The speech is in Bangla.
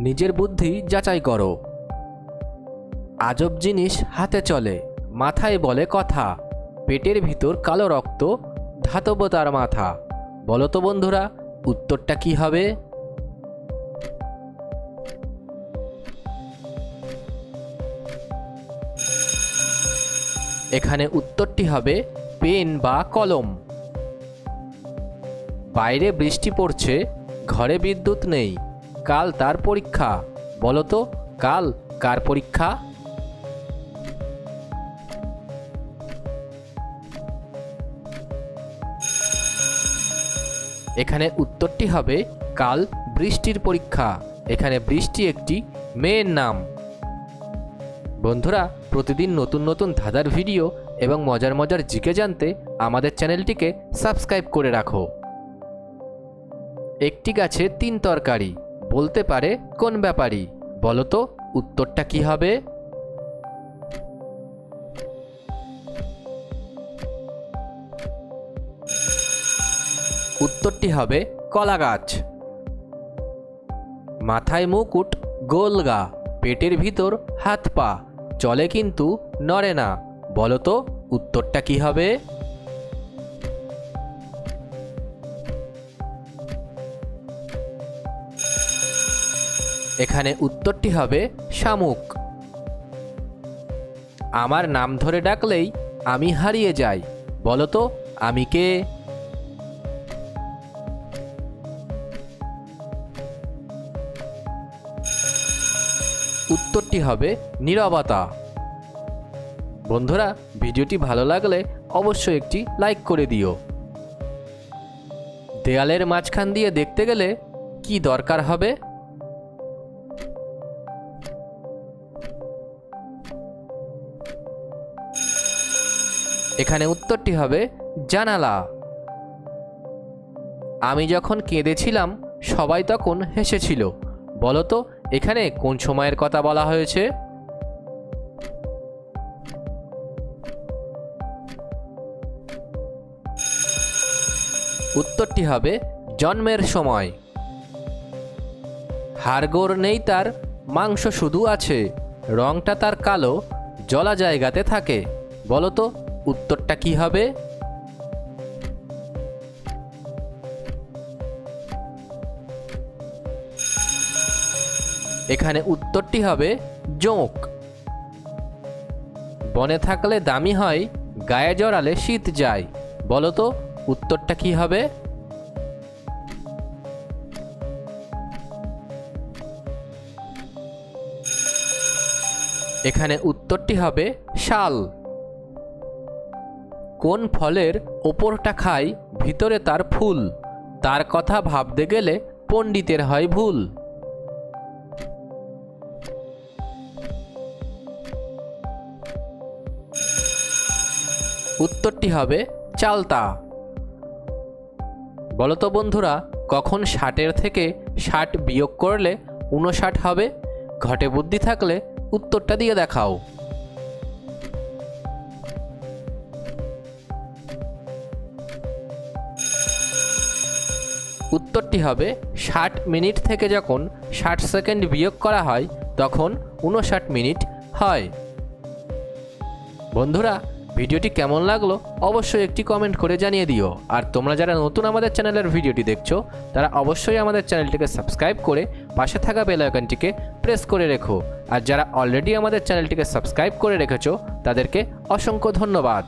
নিজের বুদ্ধি যাচাই করো। আজব জিনিস হাতে চলে, মাথায় বলে কথা, পেটের ভিতর কালো রক্ত, ধাতব তার মাথা। বলো তো বন্ধুরা, উত্তরটা কি হবে? এখানে উত্তরটি হবে পেন বা কলম। বাইরে বৃষ্টি পড়ছে, ঘরে বিদ্যুৎ নেই। কাল তার পরীক্ষা। বলো তো, কাল কার পরীক্ষা? এখানে উত্তরটি হবে, কাল বৃষ্টির পরীক্ষা। এখানে বৃষ্টি একটি মেয়ের নাম। বন্ধুরা, প্রতিদিন নতুন নতুন ধাঁধার ভিডিও এবং মজার মজার জিকে জানতে আমাদের চ্যানেলটিকে সাবস্ক্রাইব করে রাখো। একটি গাছে তিন তরকারি। বলতে পারে কোন ব্যাপারী বলো তো, উত্তরটা কি হবে? উত্তরটি হবে কলা গাছ মাথায় মুকুট গোলগা পেটের ভিতর হাত পা, চলে কিন্তু নড়ে না। বলো তো, উত্তরটা কি হবে? এখানে উত্তরটি হবে শামুক। আমার নাম ধরে ডাকলেই আমি হারিয়ে যাই। বলো তো, আমি কে? উত্তরটি হবে নীরবতা। বন্ধুরা, ভিডিওটি ভালো লাগলে অবশ্যই একটি লাইক করে দিও। দেয়ালের মাঝখান দিয়ে দেখতে গেলে কি দরকার হবে? এখানে উত্তরটি হবে জানালা। আমি যখন কেঁদেছিলাম, সবাই তখন হেসেছিল। বলো তো, এখানে কোন সময়ের কথা বলা হয়েছে? উত্তরটি হবে জন্মের সময়। হাড়গোড় নেই তার, মাংস শুধু আছে। রংটা তার কালো জলা জায়গাতে থাকে। বলো তো উত্তরটা কি হবে? এখানে উত্তরটি হবে জোঁক বনে থাকলে দামি হয়, গায়ে জড়ালে শীত যায়। বলো তো, উত্তরটা কি হবে? এখানে উত্তরটি হবে শাল। কোন ফলের ওপরটা খায় ভিতরে তার ফুল। তার কথা ভাবতে গেলে পণ্ডিতের হয় ভুল। উত্তরটি হবে চালতা। বলতো বন্ধুরা, কখন ষাটের থেকে ষাট বিয়োগ করলে উনষাট হবে? ঘটে বুদ্ধি থাকলে উত্তরটা দিয়ে দেখাও। উত্তরটি হবে, ষাট মিনিট থেকে যখন ষাট সেকেন্ড বিয়োগ করা হয়, তখন উনষাট মিনিট হয়। বন্ধুরা, ভিডিওটি কেমন লাগল অবশ্যই একটি কমেন্ট করে জানিয়ে দিও। আর তোমরা যারা নতুন আমাদের চ্যানেলের ভিডিওটি দেখছ, তারা অবশ্যই আমাদের চ্যানেলটিকে সাবস্ক্রাইব করে পাশে থাকা বেল আইকনটিকে প্রেস করে রেখো। আর যারা অলরেডি আমাদের চ্যানেলটিকে সাবস্ক্রাইব করে রেখেছো, তাদেরকে অসংখ্য ধন্যবাদ।